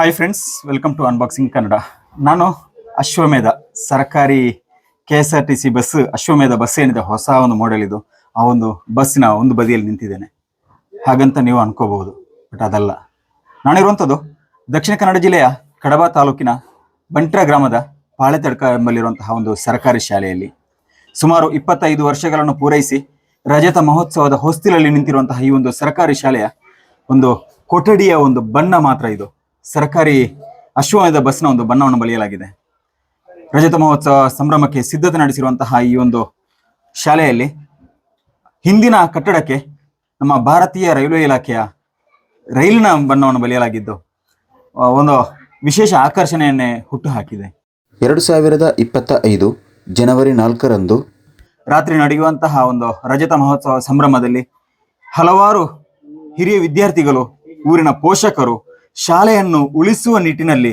Hi friends welcome to unboxing Kannada ನಾನು ಅಶ್ವಮೇಧ, ಸರ್ಕಾರಿ K S R T C bus Ashwamedha bus ಏನಿದೆ ಹೊಸ ಒಂದು ಮಾಡೆಲ್ ಇದು. ಆ ಒಂದು ಬಸ್ಸಿನ ಒಂದು ಬದಿಯಲ್ಲಿ ನಿಂತಿದ್ದೇನೆ. ಹಾಗಂತ ನೀವು ಅನ್ಕೋಬಹುದು ಬಟ್ ಅದಲ್ಲ. ನಾನಿರುವಂಥದ್ದು ದಕ್ಷಿಣ ಕನ್ನಡ ಜಿಲ್ಲೆಯ ಕಡಬ ತಾಲೂಕಿನ ಬಂಟ್ರ ಗ್ರಾಮದ ಪಾಳೆತಡ್ಕ ಎಂಬಲ್ಲಿರುವಂತಹ ಒಂದು ಸರ್ಕಾರಿ ಶಾಲೆಯಲ್ಲಿ. ಸುಮಾರು ಇಪ್ಪತ್ತೈದು ವರ್ಷಗಳನ್ನು ಪೂರೈಸಿ ರಜತ ಮಹೋತ್ಸವದ ಹೊಸ್ತಿಲಲ್ಲಿ ನಿಂತಿರುವಂತಹ ಈ ಒಂದು ಸರ್ಕಾರಿ ಶಾಲೆಯ ಒಂದು ಕೊಠಡಿಯ ಒಂದು ಬಣ್ಣ ಮಾತ್ರ ಇದು. ಸರ್ಕಾರಿ ಅಶ್ವಾಯದ ಬಸ್ನ ಒಂದು ಬಣ್ಣವನ್ನು ಬಳಿಯಲಾಗಿದೆ. ರಜತ ಮಹೋತ್ಸವ ಸಂಭ್ರಮಕ್ಕೆ ಸಿದ್ಧತೆ ನಡೆಸಿರುವಂತಹ ಈ ಒಂದು ಶಾಲೆಯಲ್ಲಿ ಹಿಂದಿನ ಕಟ್ಟಡಕ್ಕೆ ನಮ್ಮ ಭಾರತೀಯ ರೈಲ್ವೆ ಇಲಾಖೆಯ ರೈಲಿನ ಬಣ್ಣವನ್ನು ಬಳಿಯಲಾಗಿದ್ದು ಒಂದು ವಿಶೇಷ ಆಕರ್ಷಣೆಯನ್ನೇ ಹುಟ್ಟು ಹಾಕಿದೆ ಎರಡು ಸಾವಿರದ ಇಪ್ಪತ್ತ ಐದು ಜನವರಿ ನಾಲ್ಕರಂದು ರಾತ್ರಿ ನಡೆಯುವಂತಹ ಒಂದು ರಜತ ಮಹೋತ್ಸವ ಸಂಭ್ರಮದಲ್ಲಿ ಹಲವಾರು ಹಿರಿಯ ವಿದ್ಯಾರ್ಥಿಗಳು ಊರಿನ ಪೋಷಕರು ಶಾಲೆಯನ್ನು ಉಳಿಸುವ ನಿಟ್ಟಿನಲ್ಲಿ,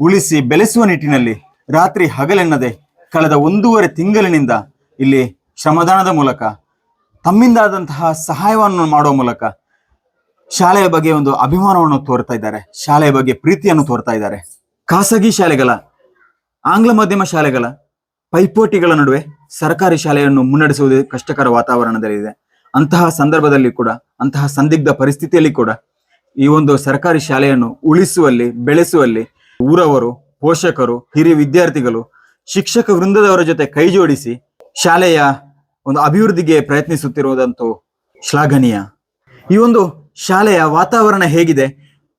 ಉಳಿಸಿ ಬೆಳೆಸುವ ನಿಟ್ಟಿನಲ್ಲಿ ರಾತ್ರಿ ಹಗಲೆನ್ನದೆ ಕಳೆದ ಒಂದೂವರೆ ತಿಂಗಳಿನಿಂದ ಇಲ್ಲಿ ಶ್ರಮದಾನದ ಮೂಲಕ, ತಮ್ಮಿಂದಾದಂತಹ ಸಹಾಯವನ್ನು ಮಾಡುವ ಮೂಲಕ ಶಾಲೆಯ ಬಗ್ಗೆ ಒಂದು ಅಭಿಮಾನವನ್ನು ತೋರ್ತಾ ಇದ್ದಾರೆ, ಶಾಲೆಯ ಬಗ್ಗೆ ಪ್ರೀತಿಯನ್ನು ತೋರ್ತಾ ಇದ್ದಾರೆ. ಖಾಸಗಿ ಶಾಲೆಗಳ, ಆಂಗ್ಲ ಮಾಧ್ಯಮ ಶಾಲೆಗಳ ಪೈಪೋಟಿಗಳ ನಡುವೆ ಸರ್ಕಾರಿ ಶಾಲೆಯನ್ನು ಮುನ್ನಡೆಸುವುದು ಕಷ್ಟಕರ ವಾತಾವರಣದಲ್ಲಿದೆ. ಅಂತಹ ಸಂದರ್ಭದಲ್ಲಿ ಕೂಡ, ಅಂತಹ ಸಂದಿಗ್ಧ ಪರಿಸ್ಥಿತಿಯಲ್ಲಿ ಕೂಡ ಈ ಒಂದು ಸರ್ಕಾರಿ ಶಾಲೆಯನ್ನು ಉಳಿಸುವಲ್ಲಿ, ಬೆಳೆಸುವಲ್ಲಿ ಊರವರು, ಪೋಷಕರು, ಹಿರಿಯ ವಿದ್ಯಾರ್ಥಿಗಳು, ಶಿಕ್ಷಕ ವೃಂದದವರ ಜೊತೆ ಕೈ ಜೋಡಿಸಿ ಶಾಲೆಯ ಒಂದು ಅಭಿವೃದ್ಧಿಗೆ ಪ್ರಯತ್ನಿಸುತ್ತಿರುವುದಂತೂ ಶ್ಲಾಘನೀಯ. ಈ ಒಂದು ಶಾಲೆಯ ವಾತಾವರಣ ಹೇಗಿದೆ?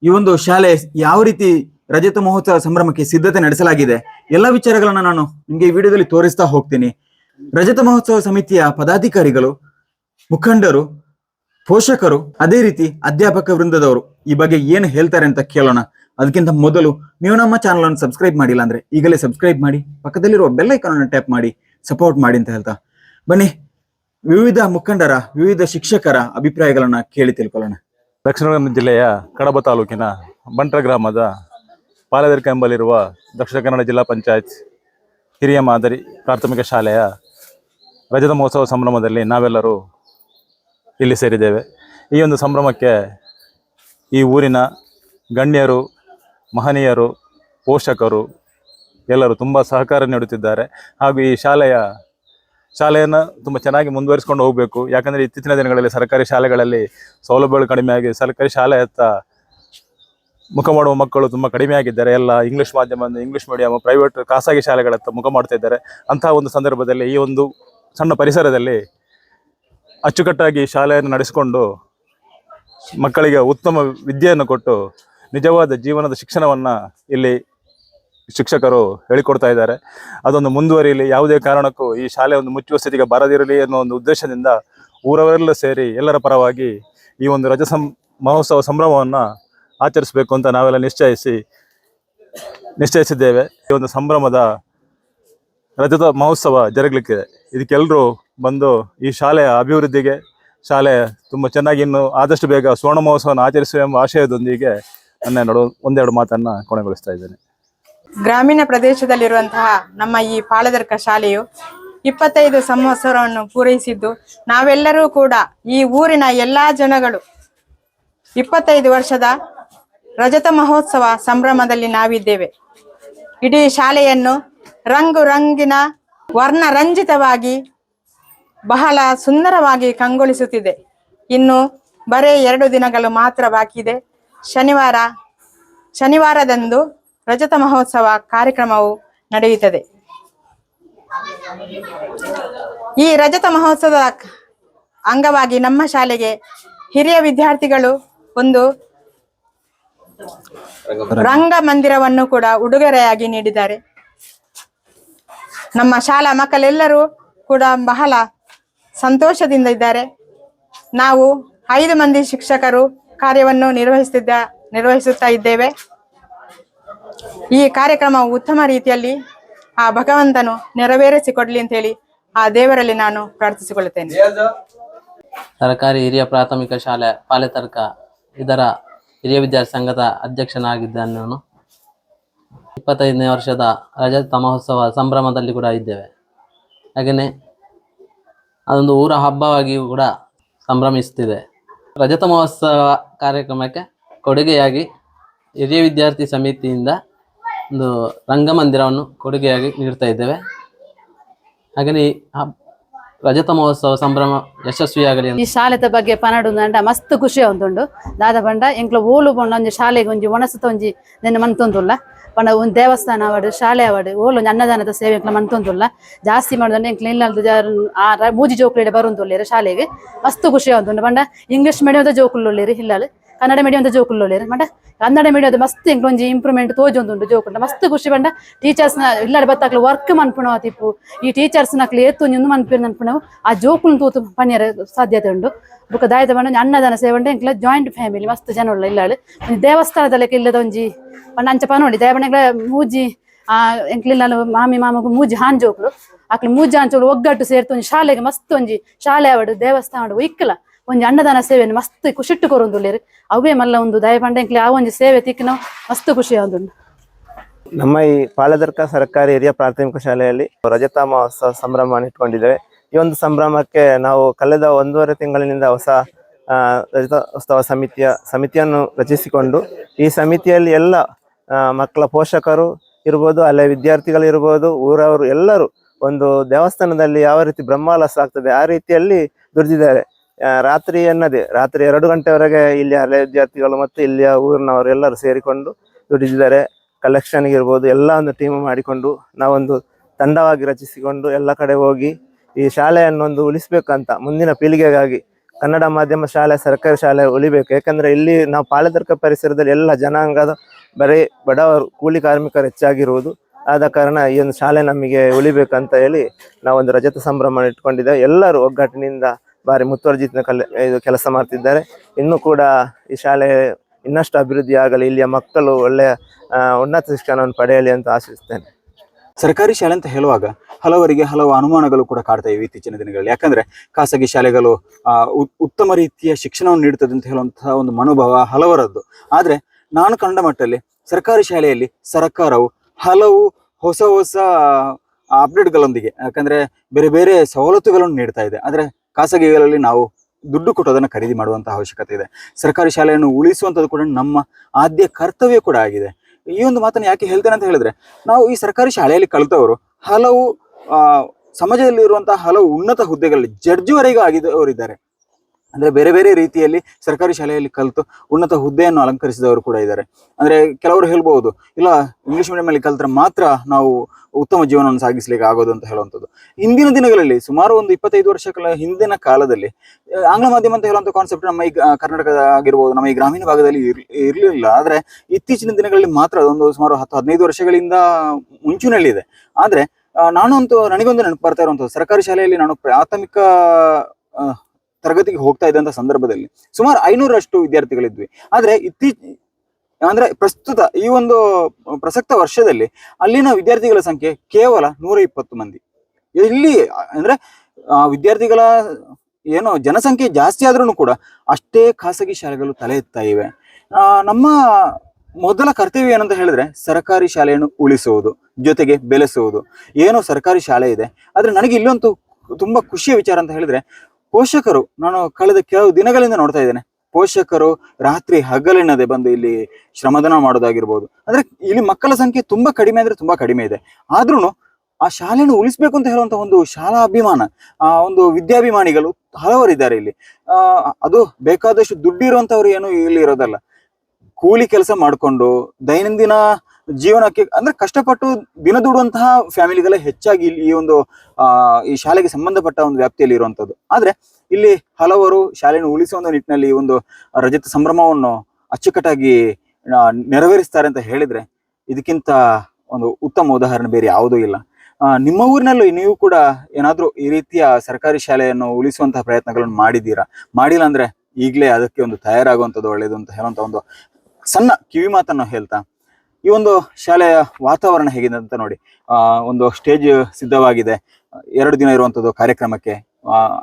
ಈ ಒಂದು ಶಾಲೆ ಯಾವ ರೀತಿ ರಜತ ಮಹೋತ್ಸವ ಸಂಭ್ರಮಕ್ಕೆ ಸಿದ್ಧತೆ ನಡೆಸಲಾಗಿದೆ? ಎಲ್ಲ ವಿಚಾರಗಳನ್ನು ನಾನು ನಿಮಗೆ ಈ ವಿಡಿಯೋದಲ್ಲಿ ತೋರಿಸ್ತಾ ಹೋಗ್ತೀನಿ. ರಜತ ಮಹೋತ್ಸವ ಸಮಿತಿಯ ಪದಾಧಿಕಾರಿಗಳು, ಮುಖಂಡರು ಪೋಷಕರು ಅದೇ ರೀತಿ ಅಧ್ಯಾಪಕ ವೃಂದದವರು ಈ ಬಗ್ಗೆ ಏನು ಹೇಳ್ತಾರೆ ಅಂತ ಕೇಳೋಣ. ಅದಕ್ಕಿಂತ ಮೊದಲು ನೀವು ನಮ್ಮ ಚಾನಲ್ ಅನ್ನು ಸಬ್ಸ್ಕ್ರೈಬ್ ಮಾಡಿಲ್ಲ ಅಂದ್ರೆ ಈಗಲೇ ಸಬ್ಸ್ಕ್ರೈಬ್ ಮಾಡಿ, ಪಕ್ಕದಲ್ಲಿರುವ ಬೆಲ್ ಅನ್ನು ಟ್ಯಾಪ್ ಮಾಡಿ ಸಪೋರ್ಟ್ ಮಾಡಿ ಅಂತ ಹೇಳ್ತಾ. ಬನ್ನಿ, ವಿವಿಧ ಮುಖಂಡರ, ವಿವಿಧ ಶಿಕ್ಷಕರ ಅಭಿಪ್ರಾಯಗಳನ್ನ ಕೇಳಿ ತಿಳ್ಕೊಳ್ಳೋಣ. ದಕ್ಷಿಣ ಕನ್ನಡ ಜಿಲ್ಲೆಯ ಕಡಬ ತಾಲೂಕಿನ ಬಂಟ್ರ ಗ್ರಾಮದ ಪಾಲದರ್ಕ ಎಂಬಲ್ಲಿರುವ ದಕ್ಷಿಣ ಕನ್ನಡ ಜಿಲ್ಲಾ ಪಂಚಾಯತ್ ಹಿರಿಯ ಮಾದರಿ ಪ್ರಾಥಮಿಕ ಶಾಲೆಯ ರಜತ ಮಹೋತ್ಸವ ಸಂಭ್ರಮದಲ್ಲಿ ನಾವೆಲ್ಲರೂ ಇಲ್ಲಿ ಸೇರಿದ್ದೇವೆ. ಈ ಒಂದು ಸಂಭ್ರಮಕ್ಕೆ ಈ ಊರಿನ ಗಣ್ಯರು, ಮಹನೀಯರು, ಪೋಷಕರು ಎಲ್ಲರೂ ತುಂಬ ಸಹಕಾರ ನೀಡುತ್ತಿದ್ದಾರೆ. ಹಾಗೂ ಈ ಶಾಲೆಯ ಶಾಲೆಯನ್ನು ತುಂಬ ಚೆನ್ನಾಗಿ ಮುಂದುವರಿಸ್ಕೊಂಡು ಹೋಗಬೇಕು. ಯಾಕಂದರೆ ಇತ್ತೀಚಿನ ದಿನಗಳಲ್ಲಿ ಸರ್ಕಾರಿ ಶಾಲೆಗಳಲ್ಲಿ ಸೌಲಭ್ಯಗಳು ಕಡಿಮೆಯಾಗಿ ಸರ್ಕಾರಿ ಶಾಲೆಯತ್ತ ಮುಖ ಮಾಡುವ ಮಕ್ಕಳು ತುಂಬ ಕಡಿಮೆ ಆಗಿದ್ದಾರೆ. ಎಲ್ಲ ಇಂಗ್ಲೀಷ್ ಮಾಧ್ಯಮ ಇಂಗ್ಲೀಷ್ ಮೀಡಿಯಂ ಪ್ರೈವೇಟ್ ಖಾಸಗಿ ಶಾಲೆಗಳತ್ತ ಮುಖ ಮಾಡ್ತಾ ಇದ್ದಾರೆ. ಅಂತಹ ಒಂದು ಸಂದರ್ಭದಲ್ಲಿ ಈ ಒಂದು ಸಣ್ಣ ಪರಿಸರದಲ್ಲಿ ಅಚ್ಚುಕಟ್ಟಾಗಿ ಶಾಲೆಯನ್ನು ನಡೆಸಿಕೊಂಡು ಮಕ್ಕಳಿಗೆ ಉತ್ತಮ ವಿದ್ಯೆಯನ್ನು ಕೊಟ್ಟು ನಿಜವಾದ ಜೀವನದ ಶಿಕ್ಷಣವನ್ನು ಇಲ್ಲಿ ಶಿಕ್ಷಕರು ಹೇಳಿಕೊಡ್ತಾ ಇದ್ದಾರೆ. ಅದೊಂದು ಮುಂದುವರಿಯಲಿ. ಯಾವುದೇ ಕಾರಣಕ್ಕೂ ಈ ಶಾಲೆ ಒಂದು ಮುಚ್ಚುವ ಸ್ಥಿತಿಗೆ ಬರದಿರಲಿ ಅನ್ನೋ ಒಂದು ಉದ್ದೇಶದಿಂದ ಊರವರೆಲ್ಲ ಸೇರಿ ಎಲ್ಲರ ಪರವಾಗಿ ಈ ಒಂದು ರಜ ಸಂ, ಮಹೋತ್ಸವ ಸಂಭ್ರಮವನ್ನು ಆಚರಿಸಬೇಕು ಅಂತ ನಾವೆಲ್ಲ ನಿಶ್ಚಯಿಸಿ, ನಿಶ್ಚಯಿಸಿದ್ದೇವೆ. ಈ ಒಂದು ಸಂಭ್ರಮದ ರಜತ ಮಹೋತ್ಸವ ಜರುಗಲಿಕ್ಕಿದೆ. ಇದಕ್ಕೆಲ್ಲರೂ ಬಂದು ಈ ಶಾಲೆಯ ಅಭಿವೃದ್ಧಿಗೆ ಶಾಲೆ ತುಂಬ ಚೆನ್ನಾಗಿ ಇನ್ನು ಆದಷ್ಟು ಬೇಗ ಸುವರ್ಣ ಮಹೋತ್ಸವವನ್ನು ಆಚರಿಸುವ ಎಂಬ ಆಶಯದೊಂದಿಗೆ ನನ್ನ ನಡು ಒಂದೆರಡು ಮಾತನ್ನು ಕೊನೆಗೊಳಿಸ್ತಾ ಇದ್ದೇನೆ. ಗ್ರಾಮೀಣ ಪ್ರದೇಶದಲ್ಲಿರುವಂತಹ ನಮ್ಮ ಈ ಪಾಳದರ್ಕ ಶಾಲೆಯು ಇಪ್ಪತ್ತೈದು ಸಂವತ್ಸರವನ್ನು ಪೂರೈಸಿದ್ದು ನಾವೆಲ್ಲರೂ ಕೂಡ ಈ ಊರಿನ ಎಲ್ಲಾ ಜನಗಳು ಇಪ್ಪತ್ತೈದು ವರ್ಷದ ರಜತ ಮಹೋತ್ಸವ ಸಂಭ್ರಮದಲ್ಲಿ ನಾವಿದ್ದೇವೆ. ಇಡೀ ಶಾಲೆಯನ್ನು ರಂಗು ರಂಗಿನ ವರ್ಣರಂಜಿತವಾಗಿ ಬಹಳ ಸುಂದರವಾಗಿ ಕಂಗೊಳಿಸುತ್ತಿದೆ. ಇನ್ನು ಬರೇ ಎರಡು ದಿನಗಳು ಮಾತ್ರ ಬಾಕಿ ಇದೆ. ಶನಿವಾರ, ಶನಿವಾರದಂದು ರಜತ ಮಹೋತ್ಸವ ಕಾರ್ಯಕ್ರಮವು ನಡೆಯುತ್ತದೆ. ಈ ರಜತ ಮಹೋತ್ಸವದ ಅಂಗವಾಗಿ ನಮ್ಮ ಶಾಲೆಗೆ ಹಿರಿಯ ವಿದ್ಯಾರ್ಥಿಗಳು ಒಂದು ರಂಗ ಮಂದಿರವನ್ನು ಕೂಡ ಉಡುಗೊರೆಯಾಗಿ ನೀಡಿದ್ದಾರೆ. ನಮ್ಮ ಶಾಲಾ ಮಕ್ಕಳೆಲ್ಲರೂ ಕೂಡ ಬಹಳ ಸಂತೋಷದಿಂದ ಇದ್ದಾರೆ. ನಾವು ಐದು ಮಂದಿ ಶಿಕ್ಷಕರು ಕಾರ್ಯವನ್ನು ನಿರ್ವಹಿಸುತ್ತಿದ್ದ ನಿರ್ವಹಿಸುತ್ತಾ ಇದ್ದೇವೆ. ಈ ಕಾರ್ಯಕ್ರಮ ಉತ್ತಮ ರೀತಿಯಲ್ಲಿ ಆ ಭಗವಂತನು ನೆರವೇರಿಸಿಕೊಡ್ಲಿ ಅಂತ ಹೇಳಿ ಆ ದೇವರಲ್ಲಿ ನಾನು ಪ್ರಾರ್ಥಿಸಿಕೊಳ್ಳುತ್ತೇನೆ. ಸರ್ಕಾರಿ ಹಿರಿಯ ಪ್ರಾಥಮಿಕ ಶಾಲೆ ಪಾಲೆತರ್ಕ ಇದರ ಹಿರಿಯ ವಿದ್ಯಾರ್ಥಿ ಸಂಘದ ಅಧ್ಯಕ್ಷನಾಗಿದ್ದನು ಇಪ್ಪತ್ತೈದನೇ ವರ್ಷದ ರಜತ ಮಹೋತ್ಸವ ಸಂಭ್ರಮದಲ್ಲಿ ಕೂಡ ಇದ್ದೇವೆ. ಹಾಗೆಯೇ ಅದೊಂದು ಊರ ಹಬ್ಬವಾಗಿಯೂ ಕೂಡ ಸಂಭ್ರಮಿಸುತ್ತಿದೆ ರಜತ ಮಹೋತ್ಸವ ಕಾರ್ಯಕ್ರಮಕ್ಕೆ ಕೊಡುಗೆಯಾಗಿ ಹಿರಿಯ ವಿದ್ಯಾರ್ಥಿ ಸಮಿತಿಯಿಂದ ಒಂದು ರಂಗಮಂದಿರವನ್ನು ಕೊಡುಗೆಯಾಗಿ ನೀಡ್ತಾ ಇದ್ದೇವೆ. ಹಾಗೆಯೇ ಹಬ್- ರಜತ ಮಹೋತ್ಸವ ಸಂಭ್ರಮ ಯಶಸ್ವಿಯಾಗಲಿ ಈ ಶಾಲೆದ ಬಗ್ಗೆ ಪನಡುಂದಂಡ ಮಸ್ತ್ ಖುಷಿ ಆವೊಂದುಂಡು ದಾದ ಪಂಡ ಎಂಕ್ಲ ಓಲು ಪಂಡ ಒಂಜಿ ಶಾಲೆಗೆ ಒಂಜಿ ಒಣಸುತ್ತ ಒಂಜಿ ನೆನ್ನೆ ಮನ್ತೊಂದುಲ್ಲ. ಪಂಡ ಒಂದು ದೇವಸ್ಥಾನ ಅವಡು ಶಾಲೆ ಅವಡು ಓಲು ಅನ್ನದಾನದ ಸೇವೆ ಎಂಕ್ಲ ಮನ್ತೊಂದುಲ್ಲ ಜಾಸ್ತಿ ಮಾಡೋದನ್ನ ಎಂಕ್ಲ ಇಲ್ಲದ ಆ ಮೂಜಿ ಜೋಕುಲೆಡೆ ಬರುಂದುಲ್ಲೇರು ಶಾಲೆಗೆ. ಮಸ್ತ್ ಖುಷಿ ಆವೊಂದುಂಡು ಪಂಡ ಇಂಗ್ಲಿಷ್ ಮೀಡಿಯಂದ ಜೋಕುಲ್ಲುಲ್ಲೇರು ಹಿಲ್ಲಾಳು ಕನ್ನಡ ಮೀಡಿಯಂದ ಜೋಕುಲ್ಲುಲ್ಲೇರು ಪಂಡ ಕನ್ನಡ ಮೀಡಿಯದ ಮಸ್ತ್ ಎಂಕ್ಲ ಒಂಜಿ ಇಂಪ್ರೂವ್ಮೆಂಟ್ ತೋಜೊಂದುಂಡು ಜೋಕುಂಡ ಮಸ್ತ್ ಖುಷಿ ಪಂಡ ಟೀಚರ್ಸ್ನ ಇಲ್ಲಾಡೆ ಬತ್ತಾಕ್ಲ ವರ್ಕ್ ಮನ್ಪುಣ ತಿಪ್ಪು ಈ ಟೀಚರ್ಸ್ ನಕ್ಲಿ ಏತು ಒಂದು ಮನ್ಪಿರ್ ನನ್ಪುಣವು ಆ ಜೋಕುಲ್ನ ತೂತು ಪನ್ಯರ ಸಾಧ್ಯತೆ ಉಂಡು ಬುಕ್ಕ ದಾಯದ ಬಂಡ ಒಂಜಿ ಅನ್ನದಾನ ಸೇವೆ ಉಂಡು ಎಂಕ್ಲ ಜಾಯಿಂಟ್ ಫ್ಯಾಮಿಲಿ ಮಸ್ತ್ ಜನ ಉಳ್ಳ ಇಲ್ಲಾಳು ಒಂಜಿ ದೇವಸ್ಥಾನದ ಇಲ್ಲದ ಒಂಜಿ ಪಂಡ ಅಂಚ ಪನೋಡಿ ದಯಬಂಡ ಮೂಜಿ ಆ ಎಂಕ್ಲಿಲ್ಲ ಮಾಮಿ ಮಾಮಗು ಮೂಜಿ ಹಾನ್ ಜೋಕ್ಲು ಅಕ್ಲು ಮೂಜಿ ಹಾಂಚೋಳು ಒಗ್ಗಟ್ಟು ಸೇರ್ತು ಒಂಜಿ ಶಾಲೆಗೆ ಮಸ್ತ್ ಒಂಜಿ ಶಾಲೆ ಆವಡು ದೇವಸ್ಥಾನ ಆವಡು ಇಕ್ಕಲ ಒಂಜಿ ಅನ್ನದಾನ ಸೇವೆ ಮಸ್ತ್ ಖುಷಿಟ್ಟು ಕೊರೊಂದುಲ್ಲೇರು ಅವೇ ಮಲ್ಲ ಒಂದು ದಯಪಂಡ ಎಂಕ್ಲಿ ಆ ಒಂಜಿ ಸೇವೆ ತಿಕ್ಕಿನ ಮಸ್ತ್ ಖುಷಿ ಆದುಂಡು ನಮ್ಮ ಈ ಪಾಳದರ್ಕ ಸರ್ಕಾರಿ ಹಿರಿಯ ಪ್ರಾಥಮಿಕ ಶಾಲೆಯಲ್ಲಿ ರಜತ ಮಹೋತ್ಸವ ಸಂಭ್ರಮ ಇಟ್ಕೊಂಡಿದ್ದೇವೆ. ಈ ಒಂದು ಸಂಭ್ರಮಕ್ಕೆ ನಾವು ಕಳೆದ ಒಂದೂವರೆ ತಿಂಗಳಿನಿಂದ ಹೊಸ ರಜತೋತ್ಸವ ಸಮಿತಿಯ, ಸಮಿತಿಯನ್ನು ರಚಿಸಿಕೊಂಡು ಈ ಸಮಿತಿಯಲ್ಲಿ ಎಲ್ಲ ಮಕ್ಕಳ ಪೋಷಕರು ಇರ್ಬೋದು, ಅಲ್ಲೇ ವಿದ್ಯಾರ್ಥಿಗಳಿರ್ಬೋದು ಊರವರು ಎಲ್ಲರೂ ಒಂದು ದೇವಸ್ಥಾನದಲ್ಲಿ ಯಾವ ರೀತಿ ಬ್ರಹ್ಮಾಲಸ ಆಗ್ತದೆ ಆ ರೀತಿಯಲ್ಲಿ ದುಡಿದಿದ್ದಾರೆ ರಾತ್ರಿ ಎನ್ನದೇ ರಾತ್ರಿ ಎರಡು ಗಂಟೆವರೆಗೆ ಇಲ್ಲಿ ಹಳೆ ವಿದ್ಯಾರ್ಥಿಗಳು ಮತ್ತು ಇಲ್ಲಿಯ ಊರಿನವರು ಎಲ್ಲರೂ ಸೇರಿಕೊಂಡು ದುಡಿದಿದ್ದಾರೆ. ಕಲೆಕ್ಷನ್ ಇರ್ಬೋದು ಎಲ್ಲ ಒಂದು ಟೀಮ್ ಮಾಡಿಕೊಂಡು ನಾವೊಂದು ತಂಡವಾಗಿ ರಚಿಸಿಕೊಂಡು ಎಲ್ಲ ಕಡೆ ಹೋಗಿ ಈ ಶಾಲೆಯನ್ನು ಒಂದು ಉಳಿಸ್ಬೇಕಂತ ಮುಂದಿನ ಪೀಳಿಗೆಗಾಗಿ ಕನ್ನಡ ಮಾಧ್ಯಮ ಶಾಲೆ, ಸರ್ಕಾರಿ ಶಾಲೆ ಉಳಿಬೇಕು. ಯಾಕಂದ್ರೆ ಇಲ್ಲಿ ನಾವು ಪಾಲದರ್ಕ ಪರಿಸರದಲ್ಲಿ ಎಲ್ಲ ಜನಾಂಗದ ಬರೀ ಬಡವರು, ಕೂಲಿ ಕಾರ್ಮಿಕರು ಹೆಚ್ಚಾಗಿರುವುದು. ಆದ ಕಾರಣ ಈ ಒಂದು ಶಾಲೆ ನಮಗೆ ಉಳಿಬೇಕಂತ ಹೇಳಿ ನಾವೊಂದು ರಜತ ಸಂಭ್ರಮ ಇಟ್ಕೊಂಡಿದ್ದೇವೆ. ಎಲ್ಲರೂ ಒಗ್ಗಟ್ಟಿನಿಂದ ಬಾರಿ ಮುತುವರ್ಜಿತ ಇದು ಕೆಲಸ ಮಾಡ್ತಿದ್ದಾರೆ. ಇನ್ನೂ ಕೂಡ ಈ ಶಾಲೆ ಇನ್ನಷ್ಟು ಅಭಿವೃದ್ಧಿ ಆಗಲಿ, ಇಲ್ಲಿಯ ಮಕ್ಕಳು ಒಳ್ಳೆಯ ಉನ್ನತ ಶಿಕ್ಷಣವನ್ನು ಪಡೆಯಲಿ ಅಂತ ಆಶಿಸ್ತೇನೆ. ಸರ್ಕಾರಿ ಶಾಲೆ ಅಂತ ಹೇಳುವಾಗ ಹಲವರಿಗೆ ಹಲವು ಅನುಮಾನಗಳು ಕೂಡ ಕಾಡ್ತಾ ಇವೆ ಇತ್ತೀಚಿನ ದಿನಗಳಲ್ಲಿ. ಯಾಕಂದ್ರೆ ಖಾಸಗಿ ಶಾಲೆಗಳು ಉತ್ತಮ ರೀತಿಯ ಶಿಕ್ಷಣವನ್ನು ನೀಡುತ್ತದೆ ಅಂತ ಹೇಳುವಂತಹ ಒಂದು ಮನೋಭಾವ ಹಲವರದ್ದು. ಆದ್ರೆ ನಾನು ಕಂಡ ಮಟ್ಟಲ್ಲಿ ಸರ್ಕಾರಿ ಶಾಲೆಯಲ್ಲಿ ಸರ್ಕಾರವು ಹಲವು ಹೊಸ ಹೊಸ ಅಪ್ಡೇಟ್ಗಳೊಂದಿಗೆ ಯಾಕಂದ್ರೆ ಬೇರೆ ಬೇರೆ ಸವಲತ್ತುಗಳನ್ನು ನೀಡ್ತಾ ಇದೆ. ಆದ್ರೆ ಖಾಸಗಿಗಳಲ್ಲಿ ನಾವು ದುಡ್ಡು ಕೊಟ್ಟು ಅದನ್ನು ಖರೀದಿ ಮಾಡುವಂತಹ ಅವಶ್ಯಕತೆ ಇದೆ. ಸರ್ಕಾರಿ ಶಾಲೆಯನ್ನು ಉಳಿಸುವಂಥದ್ದು ಕೂಡ ನಮ್ಮ ಆದ್ಯ ಕರ್ತವ್ಯ ಕೂಡ ಆಗಿದೆ. ಈ ಒಂದು ಮಾತನ್ನು ಯಾಕೆ ಹೇಳ್ತೇನೆ ಅಂತ ಹೇಳಿದ್ರೆ, ನಾವು ಈ ಸರ್ಕಾರಿ ಶಾಲೆಯಲ್ಲಿ ಕಲಿತವರು ಹಲವು ಸಮಾಜದಲ್ಲಿ ಇರುವಂತಹ ಹಲವು ಉನ್ನತ ಹುದ್ದೆಗಳಲ್ಲಿ ಜಡ್ಜ್ವರೆಗೂ ಆಗಿದವರಿದ್ದಾರೆ. ಅಂದ್ರೆ ಬೇರೆ ಬೇರೆ ರೀತಿಯಲ್ಲಿ ಸರ್ಕಾರಿ ಶಾಲೆಯಲ್ಲಿ ಕಲಿತು ಉನ್ನತ ಹುದ್ದೆಯನ್ನು ಅಲಂಕರಿಸಿದವರು ಕೂಡ ಇದ್ದಾರೆ. ಅಂದ್ರೆ ಕೆಲವರು ಹೇಳ್ಬಹುದು, ಇಲ್ಲ ಇಂಗ್ಲಿಷ್ ಮೀಡಿಯಂ ಅಲ್ಲಿ ಕಲಿತ್ರೆ ಮಾತ್ರ ನಾವು ಉತ್ತಮ ಜೀವನವನ್ನು ಸಾಗಿಸ್ಲಿಕ್ಕೆ ಆಗೋದು ಅಂತ ಹೇಳುವಂಥದ್ದು. ಇಂದಿನ ದಿನಗಳಲ್ಲಿ ಸುಮಾರು ಒಂದು ಇಪ್ಪತ್ತೈದು ವರ್ಷಗಳ ಹಿಂದಿನ ಕಾಲದಲ್ಲಿ ಆಂಗ್ಲ ಮಾಧ್ಯಮ ಅಂತ ಹೇಳುವಂಥ ಕಾನ್ಸೆಪ್ಟ್ ನಮ್ಮ ಈ ಕರ್ನಾಟಕದ ಆಗಿರ್ಬೋದು, ನಮ್ಮ ಈ ಗ್ರಾಮೀಣ ಭಾಗದಲ್ಲಿ ಇರಲಿಲ್ಲ. ಆದ್ರೆ ಇತ್ತೀಚಿನ ದಿನಗಳಲ್ಲಿ ಮಾತ್ರ ಅದೊಂದು ಸುಮಾರು ಹತ್ತು, ಹದಿನೈದು ವರ್ಷಗಳಿಂದ ಮುಂಚೂಣಿಯಲ್ಲಿದೆ. ಆದ್ರೆ ಅಂತೂ ನನಗೊಂದು ನೆನಪು ಬರ್ತಾ ಇರುವಂಥದ್ದು, ಸರ್ಕಾರಿ ಶಾಲೆಯಲ್ಲಿ ನಾನು ಪ್ರಾಥಮಿಕ ತರಗತಿಗೆ ಹೋಗ್ತಾ ಇದ್ದಂತ ಸಂದರ್ಭದಲ್ಲಿ ಸುಮಾರು ಐನೂರಷ್ಟು ವಿದ್ಯಾರ್ಥಿಗಳಿದ್ವಿ. ಆದರೆ ಇತ್ತೀಚ, ಅಂದ್ರೆ ಪ್ರಸ್ತುತ ಈ ಒಂದು ಪ್ರಸಕ್ತ ವರ್ಷದಲ್ಲಿ ಅಲ್ಲಿನ ವಿದ್ಯಾರ್ಥಿಗಳ ಸಂಖ್ಯೆ ಕೇವಲ ನೂರ ಇಪ್ಪತ್ತು ಮಂದಿ. ಇಲ್ಲಿ, ಅಂದ್ರೆ ವಿದ್ಯಾರ್ಥಿಗಳ ಏನೋ ಜನಸಂಖ್ಯೆ ಜಾಸ್ತಿ ಆದ್ರೂ ಕೂಡ ಅಷ್ಟೇ ಖಾಸಗಿ ಶಾಲೆಗಳು ತಲೆ ಎತ್ತಾ ಇವೆ. ನಮ್ಮ ಮೊದಲ ಕರ್ತವ್ಯ ಏನಂತ ಹೇಳಿದ್ರೆ ಸರ್ಕಾರಿ ಶಾಲೆಯನ್ನು ಉಳಿಸುವುದು, ಜೊತೆಗೆ ಬೆಳೆಸುವುದು. ಏನೋ ಸರ್ಕಾರಿ ಶಾಲೆ ಇದೆ, ಆದ್ರೆ ನನಗೆ ಇಲ್ಲೊಂದು ತುಂಬಾ ಖುಷಿಯ ವಿಚಾರ ಅಂತ ಹೇಳಿದ್ರೆ ಪೋಷಕರು, ನಾನು ಕಳೆದ ಕೆಲವು ದಿನಗಳಿಂದ ನೋಡ್ತಾ ಇದ್ದೇನೆ, ಪೋಷಕರು ರಾತ್ರಿ ಹಗಲಿನದೆ ಬಂದು ಇಲ್ಲಿ ಶ್ರಮದಾನ ಮಾಡೋದಾಗಿರ್ಬೋದು. ಅಂದ್ರೆ ಇಲ್ಲಿ ಮಕ್ಕಳ ಸಂಖ್ಯೆ ತುಂಬಾ ಕಡಿಮೆ ಅಂದ್ರೆ ತುಂಬಾ ಕಡಿಮೆ ಇದೆ. ಆದ್ರೂ ಆ ಶಾಲೆಯನ್ನು ಉಳಿಸ್ಬೇಕು ಅಂತ ಹೇಳುವಂತ ಒಂದು ಶಾಲಾ ಅಭಿಮಾನ ಆ ಒಂದು ವಿದ್ಯಾಭಿಮಾನಿಗಳು ಹಲವರಿದ್ದಾರೆ ಇಲ್ಲಿ. ಆ, ಅದು ಬೇಕಾದಷ್ಟು ದುಡ್ಡಿರುವಂತವ್ರು ಏನು ಇಲ್ಲಿ ಇರೋದಲ್ಲ. ಕೂಲಿ ಕೆಲಸ ಮಾಡಿಕೊಂಡು ದೈನಂದಿನ ಜೀವನಕ್ಕೆ ಅಂದ್ರೆ ಕಷ್ಟಪಟ್ಟು ದಿನ ದುಡುವಂತಹ ಫ್ಯಾಮಿಲಿಗಳೇ ಹೆಚ್ಚಾಗಿ ಈ ಒಂದು ಈ ಶಾಲೆಗೆ ಸಂಬಂಧಪಟ್ಟ ಒಂದು ವ್ಯಾಪ್ತಿಯಲ್ಲಿ ಇರುವಂತದ್ದು. ಆದ್ರೆ ಇಲ್ಲಿ ಹಲವರು ಶಾಲೆಯನ್ನು ಉಳಿಸುವ ನಿಟ್ಟಿನಲ್ಲಿ ಈ ಒಂದು ರಜತ ಸಂಭ್ರಮವನ್ನು ಅಚ್ಚುಕಟ್ಟಾಗಿ ನೆರವೇರಿಸ್ತಾರೆ ಅಂತ ಹೇಳಿದ್ರೆ ಇದಕ್ಕಿಂತ ಒಂದು ಉತ್ತಮ ಉದಾಹರಣೆ ಬೇರೆ ಯಾವುದೂ ಇಲ್ಲ. ನಿಮ್ಮ ಊರಿನಲ್ಲೂ ನೀವು ಕೂಡ ಏನಾದರೂ ಈ ರೀತಿಯ ಸರ್ಕಾರಿ ಶಾಲೆಯನ್ನು ಉಳಿಸುವಂತಹ ಪ್ರಯತ್ನಗಳನ್ನು ಮಾಡಿದ್ದೀರಾ? ಮಾಡಿಲ್ಲ ಅಂದ್ರೆ ಈಗಲೇ ಅದಕ್ಕೆ ಒಂದು ತಯಾರಾಗುವಂಥದ್ದು ಒಳ್ಳೆಯದು ಅಂತ ಹೇಳುವಂಥ ಒಂದು ಸಣ್ಣ ಕಿವಿ ಮಾತನ್ನು ಹೇಳ್ತಾ ಈ ಒಂದು ಶಾಲೆಯ ವಾತಾವರಣ ಹೇಗಿದೆ ಅಂತ ನೋಡಿ. ಒಂದು ಸ್ಟೇಜ್ ಸಿದ್ಧವಾಗಿದೆ. ಎರಡು ದಿನ ಇರುವಂತದ್ದು ಕಾರ್ಯಕ್ರಮಕ್ಕೆ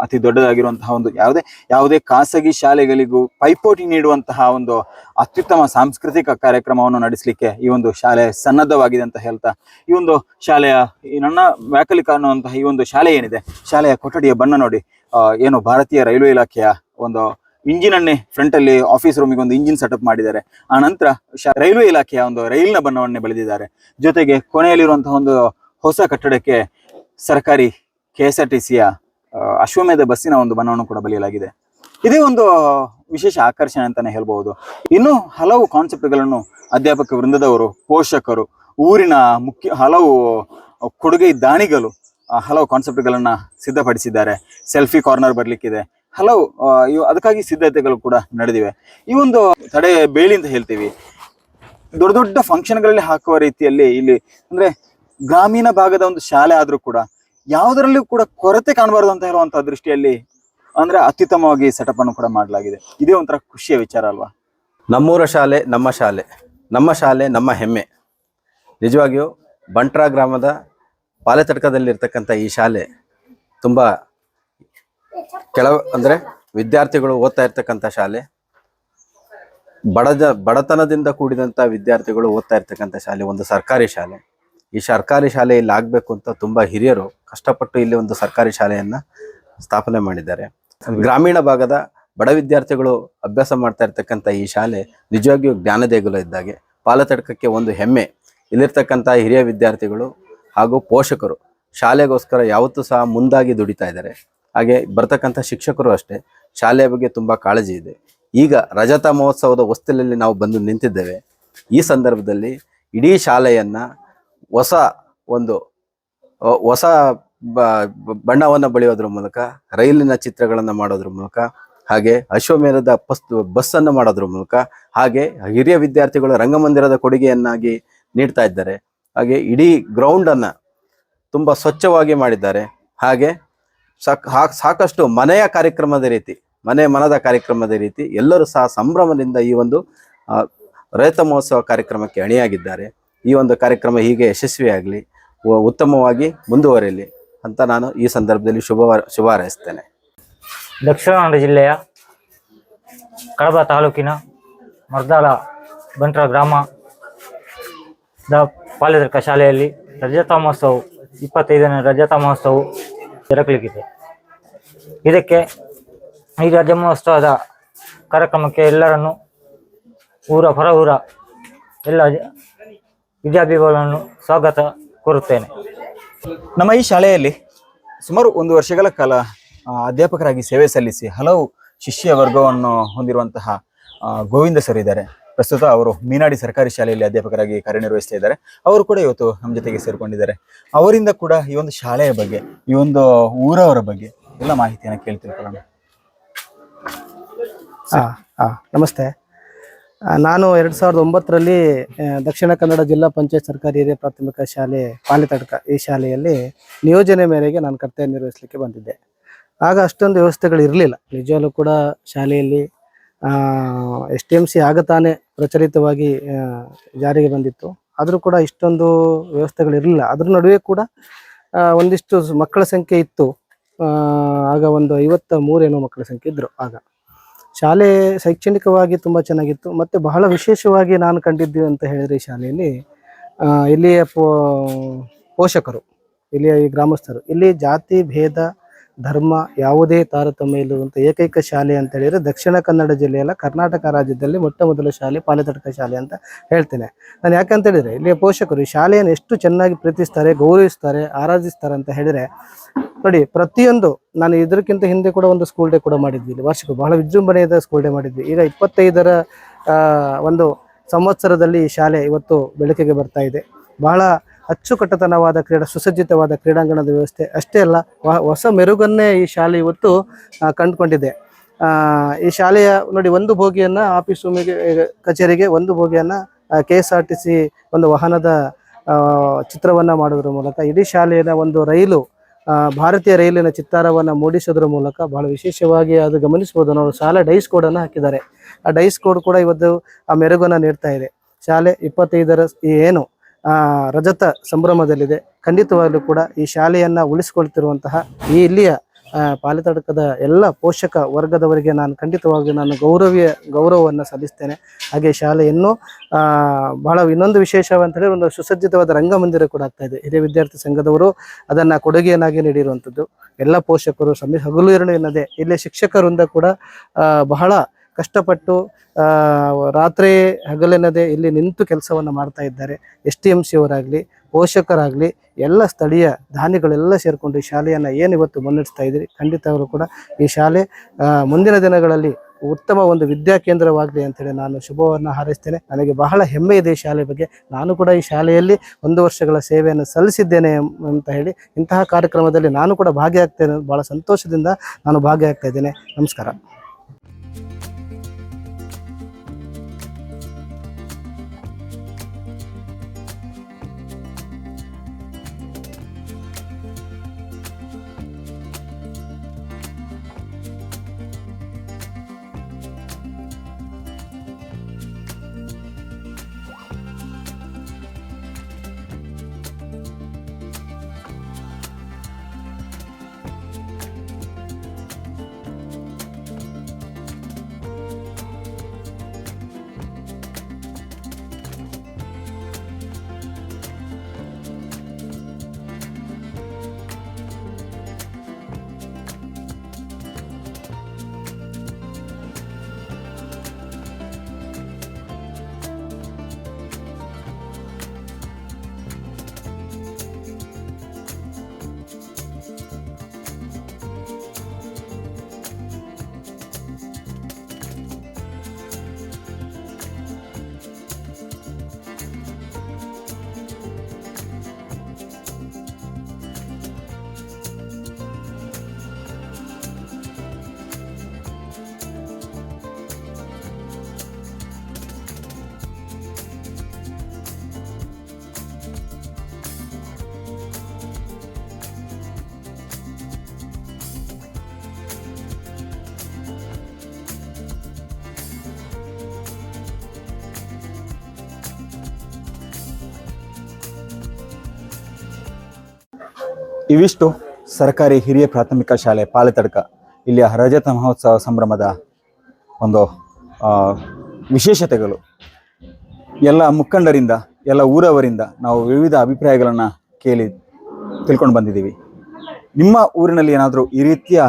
ಅತಿ ದೊಡ್ಡದಾಗಿರುವಂತಹ ಒಂದು ಯಾವುದೇ ಯಾವುದೇ ಖಾಸಗಿ ಶಾಲೆಗಳಿಗೂ ಪೈಪೋಟಿ ನೀಡುವಂತಹ ಒಂದು ಅತ್ಯುತ್ತಮ ಸಾಂಸ್ಕೃತಿಕ ಕಾರ್ಯಕ್ರಮವನ್ನು ನಡೆಸಲಿಕ್ಕೆ ಈ ಒಂದು ಶಾಲೆ ಸನ್ನದ್ಧವಾಗಿದೆ ಅಂತ ಹೇಳ್ತಾ, ಈ ಒಂದು ಶಾಲೆಯ ನನ್ನ ವ್ಯಾಕಲಿಕ ಅನ್ನುವಂತಹ ಈ ಒಂದು ಶಾಲೆ ಏನಿದೆ? ಶಾಲೆಯ ಕೊಠಡಿಯ ಬಣ್ಣ ನೋಡಿ. ಏನು ಭಾರತೀಯ ರೈಲ್ವೆ ಇಲಾಖೆಯ ಒಂದು ಇಂಜಿನ್ ಅನ್ನೇ ಫ್ರಂಟ್ ಅಲ್ಲಿ ಆಫೀಸ್ ರೂಮಿಗೆ ಒಂದು ಇಂಜಿನ್ ಸೆಟಪ್ ಮಾಡಿದ್ದಾರೆ. ಆ ನಂತರ ರೈಲ್ವೆ ಇಲಾಖೆಯ ಒಂದು ರೈಲಿನ ಬಣ್ಣವನ್ನೇ ಬೆಳೆದಿದ್ದಾರೆ. ಜೊತೆಗೆ ಕೊನೆಯಲ್ಲಿರುವಂತಹ ಒಂದು ಹೊಸ ಕಟ್ಟಡಕ್ಕೆ ಸರ್ಕಾರಿ ಕೆ ಎಸ್ ಆರ್ ಟಿ ಅಶ್ವಮೇಧ ಬಸ್ಸಿನ ಒಂದು ಬಣ್ಣವನ್ನು ಕೂಡ ಬಲಿಯಲಾಗಿದೆ ಇದೇ ಒಂದು ವಿಶೇಷ ಆಕರ್ಷಣೆ ಅಂತಾನೆ ಹೇಳ್ಬಹುದು. ಇನ್ನು ಹಲವು ಕಾನ್ಸೆಪ್ಟ್ಗಳನ್ನು ಅಧ್ಯಾಪಕ ವೃಂದದವರು, ಪೋಷಕರು, ಊರಿನ ಮುಖ್ಯ, ಹಲವು ಕೊಡುಗೆ ದಾನಿಗಳು ಹಲವು ಕಾನ್ಸೆಪ್ಟ್ಗಳನ್ನ ಸಿದ್ಧಪಡಿಸಿದ್ದಾರೆ. ಸೆಲ್ಫಿ ಕಾರ್ನರ್ ಬರ್ಲಿಕ್ಕಿದೆ. ಹಲವು ಅದಕ್ಕಾಗಿ ಸಿದ್ಧತೆಗಳು ಕೂಡ ನಡೆದಿವೆ. ಈ ಒಂದು ತಡೆ ಬೇಲಿ ಅಂತ ಹೇಳ್ತೀವಿ. ದೊಡ್ಡ ದೊಡ್ಡ ಫಂಕ್ಷನ್ಗಳಲ್ಲಿ ಹಾಕುವ ರೀತಿಯಲ್ಲಿ ಇಲ್ಲಿ, ಅಂದ್ರೆ ಗ್ರಾಮೀಣ ಭಾಗದ ಒಂದು ಶಾಲೆ ಆದ್ರೂ ಕೂಡ ಯಾವುದರಲ್ಲೂ ಕೂಡ ಕೊರತೆ ಕಾಣಬಾರದು ಅಂತ ಹೇಳುವಂತಹ ದೃಷ್ಟಿಯಲ್ಲಿ, ಅಂದ್ರೆ ಅತ್ಯುತ್ತಮವಾಗಿ ಸೆಟಪ್ ಅನ್ನು ಕೂಡ ಮಾಡಲಾಗಿದೆ. ಇದೇ ಒಂಥರ ಖುಷಿಯ ವಿಚಾರ ಅಲ್ವಾ? ನಮ್ಮೂರ ಶಾಲೆ, ನಮ್ಮ ಶಾಲೆ. ನಮ್ಮ ಶಾಲೆ, ನಮ್ಮ ಹೆಮ್ಮೆ. ನಿಜವಾಗಿಯೂ ಬಂಟ್ರಾ ಗ್ರಾಮದ ಪಾಲೆತಡ್ಕದಲ್ಲಿರ್ತಕ್ಕಂಥ ಈ ಶಾಲೆ ತುಂಬ ಕೆಳ ಅಂದರೆ ವಿದ್ಯಾರ್ಥಿಗಳು ಓದ್ತಾ ಇರ್ತಕ್ಕಂಥ ಶಾಲೆ ಬಡದ ಬಡತನದಿಂದ ಕೂಡಿದಂಥ ವಿದ್ಯಾರ್ಥಿಗಳು ಓದ್ತಾ ಇರ್ತಕ್ಕಂಥ ಶಾಲೆ, ಒಂದು ಸರ್ಕಾರಿ ಶಾಲೆ. ಈ ಸರ್ಕಾರಿ ಶಾಲೆ ಇಲ್ಲಿ ಆಗಬೇಕು ಅಂತ ತುಂಬ ಹಿರಿಯರು ಕಷ್ಟಪಟ್ಟು ಇಲ್ಲಿ ಒಂದು ಸರ್ಕಾರಿ ಶಾಲೆಯನ್ನು ಸ್ಥಾಪನೆ ಮಾಡಿದ್ದಾರೆ. ಗ್ರಾಮೀಣ ಭಾಗದ ಬಡ ವಿದ್ಯಾರ್ಥಿಗಳು ಅಭ್ಯಾಸ ಮಾಡ್ತಾ ಇರ್ತಕ್ಕಂಥ ಈ ಶಾಲೆ ನಿಜವಾಗಿಯೂ ಜ್ಞಾನ ದೇಗುಲ ಇದ್ದಾಗೆ ಪಾಲತಡ್ಕಕ್ಕೆ ಒಂದು ಹೆಮ್ಮೆ. ಇಲ್ಲಿರ್ತಕ್ಕಂಥ ಹಿರಿಯ ವಿದ್ಯಾರ್ಥಿಗಳು ಹಾಗೂ ಪೋಷಕರು ಶಾಲೆಗೋಸ್ಕರ ಯಾವತ್ತೂ ಸಹ ಮುಂದಾಗಿ ದುಡಿತಾ ಇದ್ದಾರೆ. ಹಾಗೆ ಬರ್ತಕ್ಕಂಥ ಶಿಕ್ಷಕರು ಅಷ್ಟೇ ಶಾಲೆಯ ಬಗ್ಗೆ ತುಂಬ ಕಾಳಜಿ ಇದೆ. ಈಗ ರಜತ ಮಹೋತ್ಸವದ ಹೊಸ್ತಿಲಲ್ಲಿ ನಾವು ಬಂದು ನಿಂತಿದ್ದೇವೆ. ಈ ಸಂದರ್ಭದಲ್ಲಿ ಇಡೀ ಶಾಲೆಯನ್ನು ಹೊಸ ಒಂದು ಹೊಸ ಬಣ್ಣವನ್ನು ಬಳಿಯೋದ್ರ ಮೂಲಕ, ರೈಲಿನ ಚಿತ್ರಗಳನ್ನು ಮಾಡೋದ್ರ ಮೂಲಕ, ಹಾಗೆ ಅಶ್ವಮೇಧದ ಬಸ್, ಬಸ್ಸನ್ನು ಮಾಡೋದ್ರ ಮೂಲಕ, ಹಾಗೆ ಹಿರಿಯ ವಿದ್ಯಾರ್ಥಿಗಳು ರಂಗಮಂದಿರದ ಕೊಡುಗೆಯನ್ನಾಗಿ ನೀಡ್ತಾ ಇದ್ದಾರೆ. ಹಾಗೆ ಇಡೀ ಗ್ರೌಂಡನ್ನು ತುಂಬ ಸ್ವಚ್ಛವಾಗಿ ಮಾಡಿದ್ದಾರೆ. ಹಾಗೆ ಸಾಕ್ ಸಾಕಷ್ಟು ಮನೆಯ ಕಾರ್ಯಕ್ರಮದ ರೀತಿ, ಮನೆ ಮನದ ಕಾರ್ಯಕ್ರಮದ ರೀತಿ ಎಲ್ಲರೂ ಸಹ ಸಂಭ್ರಮದಿಂದ ಈ ಒಂದು ರೈತ ಮಹೋತ್ಸವ ಕಾರ್ಯಕ್ರಮಕ್ಕೆ ಅಣಿಯಾಗಿದ್ದಾರೆ. ಈ ಒಂದು ಕಾರ್ಯಕ್ರಮ ಹೀಗೆ ಯಶಸ್ವಿಯಾಗಲಿ ಉತ್ತಮವಾಗಿ ಮುಂದುವರಿಯಲಿ ಅಂತ ನಾನು ಈ ಸಂದರ್ಭದಲ್ಲಿ ಶುಭ ಶುಭ ಹಾರೈಸ್ತೇನೆ. ದಕ್ಷಿಣ ಕನ್ನಡ ಜಿಲ್ಲೆಯ ಕಡಬ ತಾಲೂಕಿನ ಮರ್ದಾಳ ಬಂಟ್ರ ಗ್ರಾಮ ದ ಶಾಲೆಯಲ್ಲಿ ರಜತ ಮಹೋತ್ಸವ, ಇಪ್ಪತ್ತೈದನೇ ರಜತ ಮಹೋತ್ಸವ ಜರುಗಲಿಕ್ಕಿದೆ ಇದಕ್ಕೆ ಈ ಜನ್ಮೋತ್ಸವದ ಕಾರ್ಯಕ್ರಮಕ್ಕೆ ಎಲ್ಲರನ್ನು ಊರ ಹೊರ ಊರ ಎಲ್ಲ ವಿದ್ಯಾರ್ಥಿಗಳನ್ನು ಸ್ವಾಗತ ಕೋರುತ್ತೇನೆ. ನಮ್ಮ ಈ ಶಾಲೆಯಲ್ಲಿ ಸುಮಾರು ಒಂದು ವರ್ಷಗಳ ಕಾಲ ಅಧ್ಯಾಪಕರಾಗಿ ಸೇವೆ ಸಲ್ಲಿಸಿ ಹಲವು ಶಿಷ್ಯ ವರ್ಗವನ್ನು ಹೊಂದಿರುವಂತಹ ಗೋವಿಂದ ಸರ್ ಇದ್ದಾರೆ. ಪ್ರಸ್ತುತ ಅವರು ಮೀನಾಡಿ ಸರ್ಕಾರಿ ಶಾಲೆಯಲ್ಲಿ ಅಧ್ಯಾಪಕರಾಗಿ ಕಾರ್ಯನಿರ್ವಹಿಸ್ತಾ ಇದ್ದಾರೆ. ಅವರು ಕೂಡ ಇವತ್ತು ನಮ್ಮ ಜೊತೆಗೆ ಸೇರಿಕೊಂಡಿದ್ದಾರೆ. ಅವರಿಂದ ಕೂಡ ಈ ಒಂದು ಶಾಲೆಯ ಬಗ್ಗೆ, ಈ ಒಂದು ಊರವರ ಬಗ್ಗೆ ಎಲ್ಲ ಮಾಹಿತಿಯನ್ನು ಕೇಳಿ ತಿಳ್ಕೊಳ್ಳೋಣ ನಮಸ್ತೆ. ನಾನು ಎರಡು ಸಾವಿರದ ಒಂಬತ್ತರಲ್ಲಿ ದಕ್ಷಿಣ ಕನ್ನಡ ಜಿಲ್ಲಾ ಪಂಚಾಯತ್ ಸರ್ಕಾರಿ ಹಿರಿಯ ಪ್ರಾಥಮಿಕ ಶಾಲೆ ಪಾಲಿತಡ್ಕ ಈ ಶಾಲೆಯಲ್ಲಿ ನಿಯೋಜನೆ ಮೇರೆಗೆ ನಾನು ಕರ್ತವ್ಯ ನಿರ್ವಹಿಸಲಿಕ್ಕೆ ಬಂದಿದ್ದೆ. ಆಗ ಅಷ್ಟೊಂದು ವ್ಯವಸ್ಥೆಗಳು ಇರಲಿಲ್ಲ. ನಿಜವಾಗ್ಲೂ ಕೂಡ ಶಾಲೆಯಲ್ಲಿ ಎಸ್ ಟಿ ಎಂ ಸಿ ಆಗ ತಾನೇ ಪ್ರಚಲಿತವಾಗಿ ಜಾರಿಗೆ ಬಂದಿತ್ತು. ಆದರೂ ಕೂಡ ಇಷ್ಟೊಂದು ವ್ಯವಸ್ಥೆಗಳಿರಲಿಲ್ಲ. ಅದ್ರ ನಡುವೆ ಕೂಡ ಒಂದಿಷ್ಟು ಮಕ್ಕಳ ಸಂಖ್ಯೆ ಇತ್ತು. ಆಗ ಒಂದು ಐವತ್ತ ಮೂರೇನೋ ಮಕ್ಕಳ ಸಂಖ್ಯೆ ಇದ್ದರು ಆಗ. ಶಾಲೆ ಶೈಕ್ಷಣಿಕವಾಗಿ ತುಂಬ ಚೆನ್ನಾಗಿತ್ತು. ಮತ್ತು ಬಹಳ ವಿಶೇಷವಾಗಿ ನಾನು ಕಂಡಿದ್ದು ಅಂತ ಹೇಳಿದರೆ ಈ ಶಾಲೆಯಲ್ಲಿ ಇಲ್ಲಿಯ ಪೋಷಕರು, ಇಲ್ಲಿಯ ಗ್ರಾಮಸ್ಥರು. ಇಲ್ಲಿ ಜಾತಿ, ಭೇದ ಧರ್ಮ ಯಾವುದೇ ತಾರತಮ್ಯ ಇಲ್ಲದಂಥ ಏಕೈಕ ಶಾಲೆ ಅಂತ ಹೇಳಿದರೆ ದಕ್ಷಿಣ ಕನ್ನಡ ಜಿಲ್ಲೆಯಲ್ಲ ಕರ್ನಾಟಕ ರಾಜ್ಯದಲ್ಲಿ ಮೊಟ್ಟ ಮೊದಲ ಶಾಲೆ ಪಾಲೆತಡ್ಕ ಶಾಲೆ ಅಂತ ಹೇಳ್ತೇನೆ. ನಾನು ಯಾಕಂತ ಹೇಳಿದರೆ, ಇಲ್ಲಿಯ ಪೋಷಕರು ಈ ಶಾಲೆಯನ್ನು ಎಷ್ಟು ಚೆನ್ನಾಗಿ ಪ್ರೀತಿಸ್ತಾರೆ ಗೌರವಿಸ್ತಾರೆ, ಆರಾಧಿಸ್ತಾರೆ ಅಂತ ಹೇಳಿದರೆ, ನೋಡಿ, ಪ್ರತಿಯೊಂದು ನಾನು ಇದಕ್ಕಿಂತ ಹಿಂದೆ ಕೂಡ ಒಂದು ಸ್ಕೂಲ್ ಡೇ ಕೂಡ ಮಾಡಿದ್ವಿ ಇಲ್ಲಿ, ವಾರ್ಷಿಕ ಬಹಳ ವಿಜೃಂಭಣೆಯಿಂದ ಸ್ಕೂಲ್ ಡೇ ಮಾಡಿದ್ವಿ. ಈಗ ಇಪ್ಪತ್ತೈದರ ಒಂದು ಸಂವತ್ಸರದಲ್ಲಿ ಈ ಶಾಲೆ ಇವತ್ತು ಬೆಳಕಿಗೆ ಬರ್ತಾ ಇದೆ. ಬಹಳ ಅಚ್ಚುಕಟ್ಟತನವಾದ ಕ್ರೀಡಾ, ಸುಸಜ್ಜಿತವಾದ ಕ್ರೀಡಾಂಗಣದ ವ್ಯವಸ್ಥೆ ಅಷ್ಟೇ ಅಲ್ಲ ಹೊಸ ಮೆರುಗನ್ನೇ ಈ ಶಾಲೆ ಇವತ್ತು ಕಂಡುಕೊಂಡಿದೆ. ಈ ಶಾಲೆಯ ನೋಡಿ ಒಂದು ಭೋಗಿಯನ್ನು ಆಫೀಸ್ ರೂಮಿಗೆ ಕಚೇರಿಗೆ ಒಂದು ಭೋಗಿಯನ್ನು K S R T C ಒಂದು ವಾಹನದ ಚಿತ್ರವನ್ನು ಮಾಡೋದ್ರ ಮೂಲಕ, ಇಡೀ ಶಾಲೆಯ ಒಂದು ರೈಲು ಭಾರತೀಯ ರೈಲಿನ ಚಿತ್ತಾರವನ್ನು ಮೂಡಿಸೋದ್ರ ಮೂಲಕ ಬಹಳ ವಿಶೇಷವಾಗಿ ಅದು ಗಮನಿಸಬಹುದು. ನಾವು ಶಾಲೆ ಡೈಸ್ ಕೋಡನ್ನು ಹಾಕಿದ್ದಾರೆ. ಆ ಡೈಸ್ ಕೋಡ್ ಕೂಡ ಇವತ್ತು ಆ ಮೆರುಗನ್ನು ನೀಡ್ತಾ ಇದೆ. ಶಾಲೆ ಇಪ್ಪತ್ತೈದರ ಏನು ರಜತ ಸಂಭ್ರಮದಲ್ಲಿದೆ. ಖಂಡಿತವಾಗ್ಲೂ ಕೂಡ ಈ ಶಾಲೆಯನ್ನ ಉಳಿಸಿಕೊಳ್ತಿರುವಂತಹ ಈ ಇಲ್ಲಿಯ ಪಾಲಿತಡಕದ ಎಲ್ಲ ಪೋಷಕ ವರ್ಗದವರಿಗೆ ನಾನು ಖಂಡಿತವಾಗಿ ನಾನು ಗೌರವೀಯ ಗೌರವವನ್ನು ಸಲ್ಲಿಸ್ತೇನೆ. ಹಾಗೆ ಶಾಲೆಯನ್ನು ಬಹಳ ಇನ್ನೊಂದು ವಿಶೇಷವಂತ ಹೇಳಿ ಒಂದು ಸುಸಜ್ಜಿತವಾದ ರಂಗಮಂದಿರ ಕೂಡ ಆಗ್ತಾ ಇದೆ. ಹಿರಿಯ ವಿದ್ಯಾರ್ಥಿ ಸಂಘದವರು ಅದನ್ನು ಕೊಡುಗೆಯನ್ನಾಗಿ ನೀಡಿರುವಂಥದ್ದು. ಎಲ್ಲ ಪೋಷಕರು ಸಮಿ ಹಗಲು ಎನ್ನದೆ, ಇಲ್ಲಿ ಶಿಕ್ಷಕರಿಂದ ಕೂಡ ಬಹಳ ಕಷ್ಟಪಟ್ಟು ರಾತ್ರಿ ಹಗಲೆನ್ನದೆ ಇಲ್ಲಿ ನಿಂತು ಕೆಲಸವನ್ನು ಮಾಡ್ತಾ ಇದ್ದಾರೆ. ಎಸ್ ಟಿ ಎಂ ಸಿ ಅವರಾಗಲಿ, ಪೋಷಕರಾಗಲಿ, ಎಲ್ಲ ಸ್ಥಳೀಯ ದಾನಿಗಳೆಲ್ಲ ಸೇರಿಕೊಂಡು ಈ ಶಾಲೆಯನ್ನು ಏನು ಇವತ್ತು ಮುನ್ನಡೆಸ್ತಾ ಇದ್ದೀರಿ? ಖಂಡಿತ ಅವರು ಕೂಡ ಈ ಶಾಲೆ ಮುಂದಿನ ದಿನಗಳಲ್ಲಿ ಉತ್ತಮ ಒಂದು ವಿದ್ಯಾ ಕೇಂದ್ರವಾಗಲಿ ಅಂತೇಳಿ ನಾನು ಶುಭವನ್ನು ಹಾರೈಸ್ತೇನೆ. ನನಗೆ ಬಹಳ ಹೆಮ್ಮೆ ಇದೆ ಈ ಶಾಲೆ ಬಗ್ಗೆ. ನಾನು ಕೂಡ ಈ ಶಾಲೆಯಲ್ಲಿ ಒಂದು ವರ್ಷಗಳ ಸೇವೆಯನ್ನು ಸಲ್ಲಿಸಿದ್ದೇನೆ ಅಂತ ಹೇಳಿ ಇಂತಹ ಕಾರ್ಯಕ್ರಮದಲ್ಲಿ ನಾನು ಕೂಡ ಭಾಗಿಯಾಗ್ತೇನೆ. ಭಾಳ ಸಂತೋಷದಿಂದ ನಾನು ಭಾಗಿಯಾಗ್ತಾ ಇದ್ದೇನೆ. ನಮಸ್ಕಾರ. ಇವಿಷ್ಟು ಸರ್ಕಾರಿ ಹಿರಿಯ ಪ್ರಾಥಮಿಕ ಶಾಲೆ ಪಾಲೆತಡ್ಕ. ಇಲ್ಲಿಯ ರಜತ ಮಹೋತ್ಸವ ಸಂಭ್ರಮದ ಒಂದು ವಿಶೇಷತೆಗಳು. ಎಲ್ಲ ಮುಖಂಡರಿಂದ, ಎಲ್ಲ ಊರವರಿಂದ ನಾವು ವಿವಿಧ ಅಭಿಪ್ರಾಯಗಳನ್ನು ಕೇಳಿ ತಿಳ್ಕೊಂಡು ಬಂದಿದ್ದೀವಿ. ನಿಮ್ಮ ಊರಿನಲ್ಲಿ ಏನಾದರೂ ಈ ರೀತಿಯ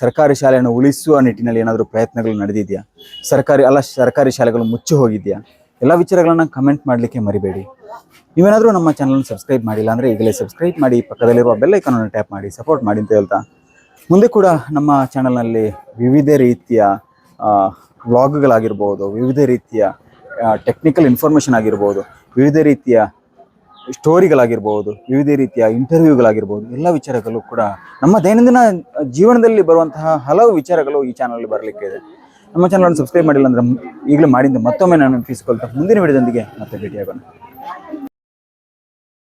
ಸರ್ಕಾರಿ ಶಾಲೆಯನ್ನು ಉಳಿಸುವ ನಿಟ್ಟಿನಲ್ಲಿ ಏನಾದರೂ ಪ್ರಯತ್ನಗಳು ನಡೆದಿದೆಯಾ? ಸರ್ಕಾರಿ, ಅಲ್ಲ, ಸರ್ಕಾರಿ ಶಾಲೆಗಳು ಮುಚ್ಚಿ ಹೋಗಿದೆಯಾ? ಎಲ್ಲ ವಿಚಾರಗಳನ್ನು ಕಮೆಂಟ್ ಮಾಡಲಿಕ್ಕೆ ಮರಿಬೇಡಿ. ನೀವೇನಾದರೂ ನಮ್ಮ ಚಾನಲ್ನ ಸಬ್ಸ್ಕ್ರೈಬ್ ಮಾಡಿಲ್ಲ ಅಂದರೆ ಈಗಲೇ ಸಬ್ಸ್ಕ್ರೈಬ್ ಮಾಡಿ, ಪಕ್ಕದಲ್ಲಿರುವ ಬೆಲ್ ಐಕಾನನ್ನು ಟ್ಯಾಪ್ ಮಾಡಿ ಸಪೋರ್ಟ್ ಮಾಡಿ ಅಂತ ಹೇಳ್ತಾ. ಮುಂದೆ ಕೂಡ ನಮ್ಮ ಚಾನಲ್ನಲ್ಲಿ ವಿವಿಧ ರೀತಿಯ ವ್ಲಾಗ್ಗಳಾಗಿರ್ಬೋದು ವಿವಿಧ ರೀತಿಯ ಟೆಕ್ನಿಕಲ್ ಇನ್ಫಾರ್ಮೇಷನ್ ಆಗಿರ್ಬೋದು, ವಿವಿಧ ರೀತಿಯ ಸ್ಟೋರಿಗಳಾಗಿರ್ಬೋದು ವಿವಿಧ ರೀತಿಯ ಇಂಟರ್ವ್ಯೂಗಳಾಗಿರ್ಬೋದು ಎಲ್ಲ ವಿಚಾರಗಳು ಕೂಡ ನಮ್ಮ ದೈನಂದಿನ ಜೀವನದಲ್ಲಿ ಬರುವಂತಹ ಹಲವು ವಿಚಾರಗಳು ಈ ಚಾನಲಲ್ಲಿ ಬರಲಿಕ್ಕೆ ಇದೆ. ನಮ್ಮ ಚಾನಲನ್ನು ಸಬ್ಸ್ಕ್ರೈಬ್ ಮಾಡಿಲ್ಲ ಅಂದರೆ ಈಗಲೇ ಮಾಡಿದ್ದು ಮತ್ತೊಮ್ಮೆ ನಾನು ನೆನಪಿಸಿಕೊಳ್ತಾ ಮುಂದಿನ ವಿಡಿಯೋದೊಂದಿಗೆ ಮತ್ತೆ ಭೇಟಿಯಾಗೋಣ.